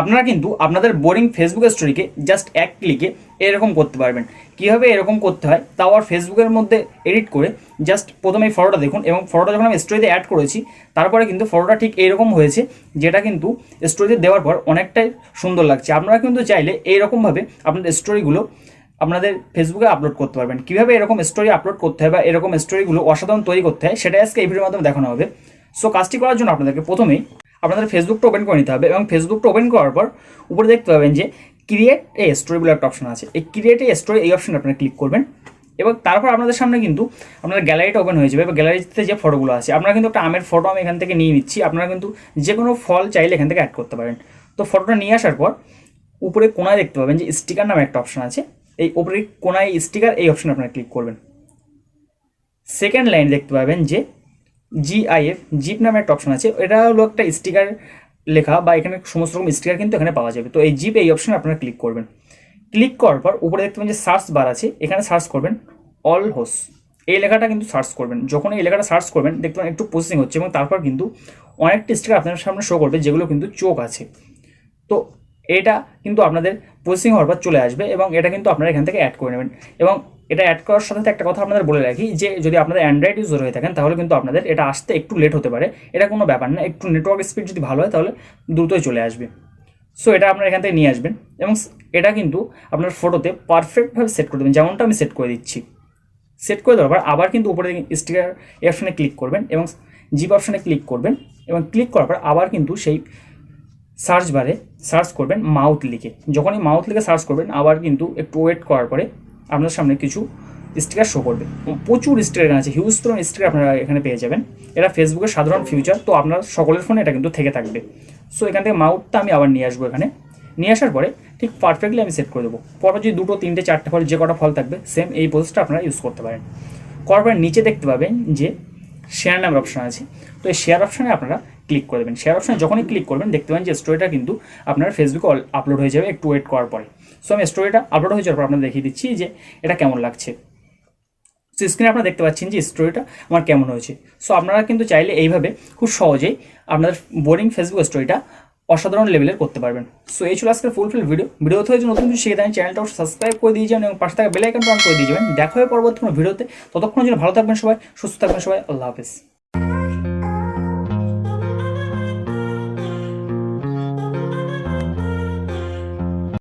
আপনারা কিন্তু আপনাদের বোরিং ফেসবুক স্টোরিকে জাস্ট এক ক্লিকে এরকম করতে পারবেন। কীভাবে এরকম করতে হয়? তাও আর ফেসবুকের মধ্যে এডিট করে জাস্ট প্রথমে এই ফটোটা দেখুন এবং ফটোটা যখন আমি স্টোরিতে অ্যাড করেছি, তারপরে কিন্তু ফটোটা ঠিক এইরকম হয়েছে যেটা কিন্তু স্টোরিতে দেওয়ার পর অনেকটাই সুন্দর লাগছে। আপনারা কিন্তু চাইলে এইরকমভাবে আপনাদের স্টোরিগুলো আপনাদের ফেসবুকে আপলোড করতে পারবেন। কীভাবে এরকম স্টোরি আপলোড করতে হয় বা এরকম স্টোরিগুলো অসাধারণ তৈরি করতে হয়, সেটা আজকে এই ভিডিওর মাধ্যমে দেখানো হবে। সো কাজটি করার জন্য আপনাদেরকে প্রথমেই আপনাদের ফেসবুকটা ওপেন করে নিতে হবে এবং ফেসবুকটা ওপেন করার পর উপরে দেখতে পাবেন যে ক্রিয়েট এ স্টোরি বলে একটা অপশন আছে। এই ক্রিয়েট এ স্টোরি এই অপশনে আপনারা ক্লিক করবেন এবং তারপর আপনাদের সামনে কিন্তু আপনার গ্যালারিটা ওপেন হয়ে যাবে গ্যালারিতে যে ফটোগুলো আছে, আপনারা কিন্তু একটা আমের ফটো আমি এখান থেকে নিয়ে নিচ্ছি। আপনারা কিন্তু যে কোনো ফল চাইলে এখান থেকে অ্যাড করতে পারেন। তো ফটোটা নিয়ে আসার পর উপরে কোনায় দেখতে পাবেন যে স্টিকার নামে একটা অপশন আছে। এই উপরে কোনায় স্টিকার এই অপশনে আপনারা ক্লিক করবেন। সেকেন্ড লাইন দেখতে পাবেন যে জিআইএফ জিপ নামে একটা অপশন আছে। এটা হলো একটা স্টিকার লেখা বা এখানে সমস্ত রকম স্টিকার কিন্তু এখানে পাওয়া যাবে। তো এই জিপ এই অপশনে আপনারা ক্লিক করবেন। ক্লিক করার পর উপরে দেখতে পাবেন যে সার্চ বার আছে, এখানে সার্চ করবেন অল হোস এই লেখাটা কিন্তু সার্চ করবেন। যখন এই লেখাটা সার্চ করবেন, দেখতে পাবেন একটু প্রসেসিং হচ্ছে এবং তারপর কিন্তু অনেকটা স্টিকার আপনার সামনে শো করবে, যেগুলো কিন্তু চোখ আছে। তো এটা কিন্তু আপনাদের প্রসেসিং হওয়ার পর চলে আসবে এবং এটা কিন্তু আপনারা এখান থেকে অ্যাড করে নেবেন। এবং এটা অ্যাড করার সাথে একটা কথা আপনাদের বলে রাখি যে যদি আপনাদের অ্যান্ড্রয়েড ইউজার হয়ে থাকেন, তাহলে কিন্তু আপনাদের এটা আসতে একটু লেট হতে পারে। এটা কোনো ব্যাপার না, একটু নেটওয়ার্ক স্পিড যদি ভালো হয়, তাহলে দ্রুতই চলে আসবে। সো এটা আপনারা এখান থেকে নিয়ে আসবেন এবং এটা কিন্তু আপনার ফটোতে পারফেক্টভাবে সেট করে দেবেন, যেমনটা আমি সেট করে দিচ্ছি। সেট করে দেওয়ার পর আবার কিন্তু উপরে স্টিকার অপশনে ক্লিক করবেন এবং জিপ অপশনে ক্লিক করবেন এবং ক্লিক করার পর আবার কিন্তু সেই সার্চ বারে সার্চ করবেন মাউথ লিখে। যখনই মাউথ লিখে সার্চ করবেন, আবার কিন্তু একটু ওয়েট করার পরে আপনার সামনে কিছু স্টিকার শো করবে। প্রচুর স্টিকার এখানে আছে। হিউজ পরিমাণ স্টিকার আপনারা এখানে পেয়ে যাবেন। এটা ফেসবুকের সাধারণ ফিউচার তো আপনার সকলের ফোনে এটা কিন্তু থেকে থাকবে। সো এখান থেকে মাউথটা আমি আবার নিয়ে আসব এখানে। নিয়ে আসার পরে ঠিক পারফেক্টলি আমি সেট করে দেবো। পরপর যদি দুটো, তিনটে, চারটে ফল, যে কটা ফল থাকবে সেম এই প্রসেসটা আপনারা ইউজ করতে পারেন। করার পরে নিচে দেখতে পাবেন যে শেয়ার নামের অপশান আছে। তো এই শেয়ার অপশানে আপনারা ক্লিক করে দেবেন। শেয়ার অপশানে যখনই ক্লিক করবেন, দেখতে পাবেন যে স্টোরিটা কিন্তু আপনার ফেসবুকে আপলোড হয়ে যাবে একটু ওয়েট করার পরে। সো আমি স্টোরিটা আপলোড হয়ে যাওয়ার পর আপনাদের দেখিয়ে দিচ্ছি যে এটা কেমন লাগছে। সো স্ক্রিনে আপনারা দেখতে পাচ্ছেন যে স্টোরিটা আমার কেমন হয়েছে। সো আপনারা কিন্তু চাইলে এইভাবে খুব সহজেই আপনাদের বোরিং ফেসবুক স্টোরিটা অসাধারণ লেভেলের করতে পারবেন। সো এই ছিল আজকের ফুল ফিল ভিডিও ভিডিও হয়েছে নতুন কিছু শিখে দেন চ্যানেলটা সাবস্ক্রাইব করে দিয়ে যাবেন এবং পাশে থাকা বেলাইকনটা অন করে দিয়ে যাবেন। দেখা হবে পরবর্তী কোনো ভিডিওতে ততক্ষণ যেন ভালো থাকবেন সবাই, সুস্থ থাকবেন সবাই। আল্লাহ হাফেজ।